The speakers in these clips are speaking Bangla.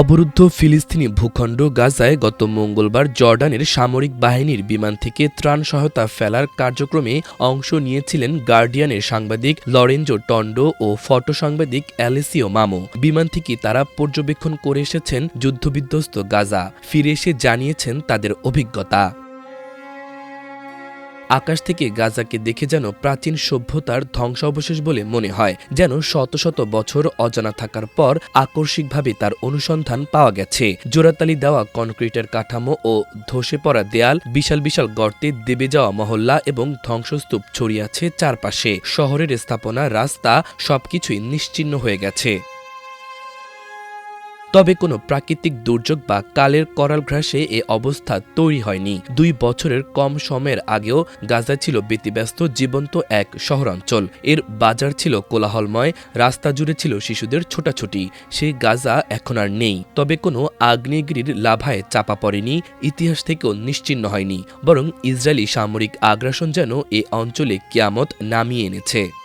অবরুদ্ধ ফিলিস্তিনি ভূখণ্ড গাজায় গত মঙ্গলবার জর্ডানের সামরিক বাহিনীর বিমান থেকে ত্রাণ সহায়তা ফেলার কার্যক্রমে অংশ নিয়েছিলেন গার্ডিয়ানের সাংবাদিক লরেঞ্জো টন্ডো ও ফটো সাংবাদিক অ্যালেসিও মামো। বিমান থেকে তারা পর্যবেক্ষণ করে এসেছেন যুদ্ধবিধ্বস্ত গাজা। ফিরে এসে জানিয়েছেন তাদের অভিজ্ঞতা। আকাশ থেকে গাজাকে দেখে যেন প্রাচীন সভ্যতার ধ্বংসাবশেষ বলে মনে হয়, যেন শত শত বছর অজানা থাকার পর আকস্মিকভাবে তার অনুসন্ধান পাওয়া গেছে। জোড়াতালি দেওয়া কনক্রিটের কাঠামো ও ধসে পড়া দেয়াল বিশাল বিশাল গর্তে দেবে যাওয়া মহল্লা এবং ধ্বংসস্তূপ ছড়িয়ে আছে চারপাশে। শহরের স্থাপনা, রাস্তা সবকিছুই নিশ্চিহ্ন হয়ে গেছে। তবে কোনো প্রাকৃতিক দুর্যোগ বা কালের করাল ঘ্রাসে এ অবস্থা তৈরি হয়নি। দুই বছরের কম সময়ের আগেও গাজা ছিল ব্যতিব্যস্ত, জীবন্ত এক শহরাঞ্চল। এর বাজার ছিল কোলাহলময়, রাস্তা জুড়ে ছিল শিশুদের ছোটাছুটি। সেই গাজা এখন আর নেই। তবে কোনো আগ্নেয়গিরির লাভায় চাপা পড়েনি, ইতিহাস থেকেও নিশ্চিহ্ন হয়নি। বরং ইসরায়েলি সামরিক আগ্রাসন যেন এ অঞ্চলে কিয়ামত নামিয়ে এনেছে।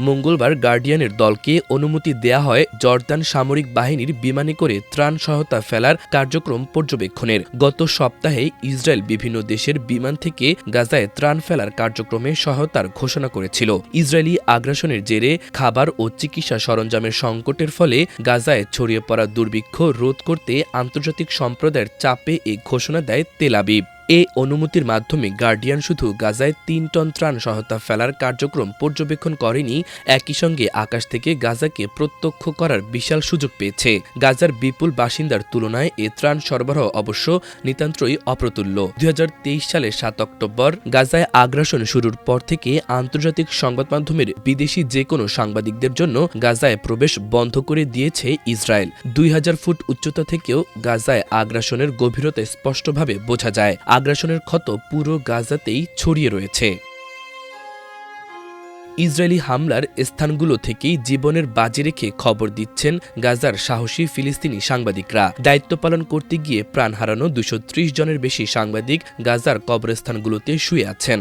মঙ্গলবার গার্ডিয়ানের দলকে অনুমতি দেয়া হয় জর্দান সামরিক বাহিনীর বিমানে করে ত্রাণ সহায়তা ফেলার কার্যক্রম পর্যবেক্ষণের। গত সপ্তাহে ইসরায়েল বিভিন্ন দেশের বিমান থেকে গাজায় ত্রাণ ফেলার কার্যক্রমে সহায়তার ঘোষণা করেছিল। ইসরায়েলি আগ্রাসনের জেরে খাবার ও চিকিৎসা সরঞ্জামের সংকটের ফলে গাজায় ছড়িয়ে পড়া দুর্ভিক্ষ রোধ করতে আন্তর্জাতিক সম্প্রদায়ের চাপে এই ঘোষণা দেয় তেলাবিব এ অনুমতির মাধ্যমে গার্ডিয়ান শুধু গাজায় তিন টন ত্রাণ সহায়তা ফেলার কার্যক্রম পর্যবেক্ষণ করেনি, একই সঙ্গে আকাশ থেকে গাজাকে প্রত্যক্ষ করার বিশাল সুযোগ পেয়েছে। গাজার বিপুল বাসিন্দার তুলনায় এ ত্রাণ সরবরাহ অবশ্য নিতান্তই অপ্রতুল্য। দু হাজার তেইশ সালের সাত অক্টোবর গাজায় আগ্রাসন শুরুর পর থেকে আন্তর্জাতিক সংবাদ মাধ্যমের বিদেশি যে কোনো সাংবাদিকদের জন্য গাজায় প্রবেশ বন্ধ করে দিয়েছে ইসরায়েল। দুই হাজার ফুট উচ্চতা থেকেও গাজায় আগ্রাসনের গভীরতা স্পষ্টভাবে বোঝা যায়। আগ্রাসনের ক্ষত পুরো গাজাতেই ছড়িয়ে রয়েছে। ইসরায়েলি হামলার স্থানগুলো থেকেই জীবনের বাজি রেখে খবর দিচ্ছেন গাজার সাহসী ফিলিস্তিনি সাংবাদিকরা। দায়িত্ব পালন করতে গিয়ে প্রাণ হারানো দুশো জনের বেশি সাংবাদিক গাজার কবরস্থানগুলোতে শুয়ে আছেন।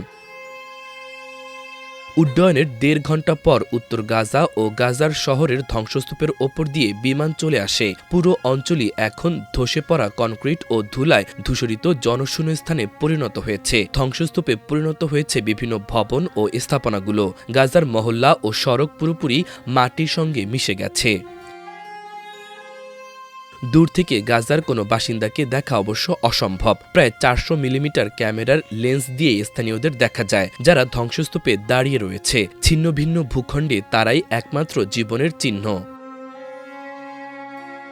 উড্ডয়নের দেড় ঘণ্টা পর উত্তর গাজা ও গাজার শহরের ধ্বংসস্তূপের ওপর দিয়ে বিমান চলে আসে। পুরো অঞ্চলই এখন ধসে পড়া কনক্রিট ও ধুলায় ধূসরিত জনশূন্য স্থানে পরিণত হয়েছে। ধ্বংসস্তূপে পরিণত হয়েছে বিভিন্ন ভবন ও স্থাপনাগুলো। গাজার মহল্লা ও সড়ক পুরোপুরি মাটির সঙ্গে মিশে গেছে। দূর থেকে গাজার কোনো বাসিন্দাকে দেখা অবশ্য অসম্ভব। প্রায় চারশো মিলিমিটার ক্যামেরার লেন্স দিয়ে স্থানীয়দের দেখা যায়, যারা ধ্বংসস্তূপে দাঁড়িয়ে রয়েছে। ছিন্ন ভিন্ন ভূখণ্ডে তারাই একমাত্র জীবনের চিহ্ন।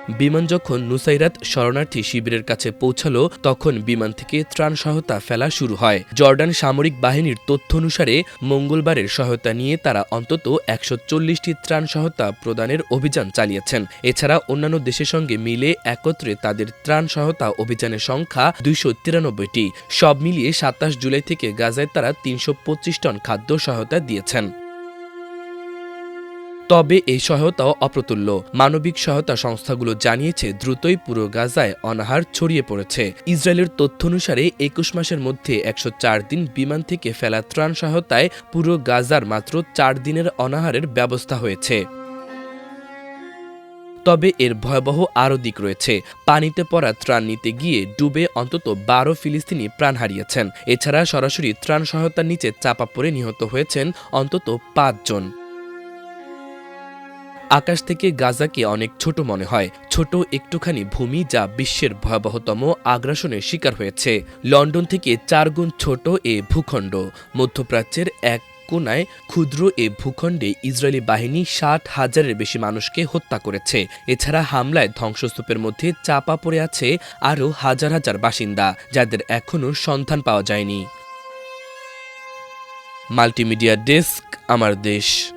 বিমান যখন নুসাইরাত শরণার্থী শিবিরের কাছে পৌঁছালো, তখন বিমান থেকে ত্রাণ সহায়তা ফেলা শুরু হয়। জর্ডান সামরিক বাহিনীর তথ্য অনুসারে, মঙ্গলবারের সহায়তা নিয়ে তারা অন্তত একশো চল্লিশটি ত্রাণ সহায়তা প্রদানের অভিযান চালিয়েছেন। এছাড়া অন্যান্য দেশের সঙ্গে মিলে একত্রে তাদের ত্রাণ সহায়তা অভিযানের সংখ্যা দুইশো তিরানব্বইটি। সব মিলিয়ে সাতাশ জুলাই থেকে গাজায় তারা তিনশো পঁচিশ টন খাদ্য সহায়তা দিয়েছেন। তবে এই সহায়তাও অপ্রতুল্য। মানবিক সহায়তা সংস্থাগুলো জানিয়েছে, দ্রুতই পুরো গাজায় অনাহার ছড়িয়ে পড়েছে। ইসরায়েলের তথ্য অনুসারে, একুশ মাসের মধ্যে একশো চার দিন বিমান থেকে ফেলা ত্রাণ সহায়তায় পুরো গাজার মাত্র চার দিনের অনাহারের ব্যবস্থা হয়েছে। তবে এর ভয়াবহ আরও দিক রয়েছে। পানিতে পড়া ত্রাণ নিতে গিয়ে ডুবে অন্তত বারো ফিলিস্তিনি প্রাণ হারিয়েছেন। এছাড়া সরাসরি ত্রাণ সহায়তার নিচে চাপা পড়ে নিহত হয়েছেন অন্তত পাঁচজন আকাশ থেকে গাজাকে অনেক ছোট মনে হয়। ছোট একটুখানি ভূমি যা বিশ্বের ভয়াবহতম আগ্রাসনের শিকার হয়েছে। লন্ডন থেকে চারগুণ ছোট এ ভূখণ্ড। মধ্যপ্রাচ্যের এক কোনায় ক্ষুদ্র এ ভূখণ্ডে ইসরায়েলি বাহিনী ষাট হাজারের বেশি মানুষকে হত্যা করেছে। এছাড়া হামলায় ধ্বংসস্তূপের মধ্যে চাপা পড়ে আছে আরও হাজার হাজার বাসিন্দা, যাদের এখনও সন্ধান পাওয়া যায়নি। মাল্টিমিডিয়া ডেস্ক, আমার দেশ।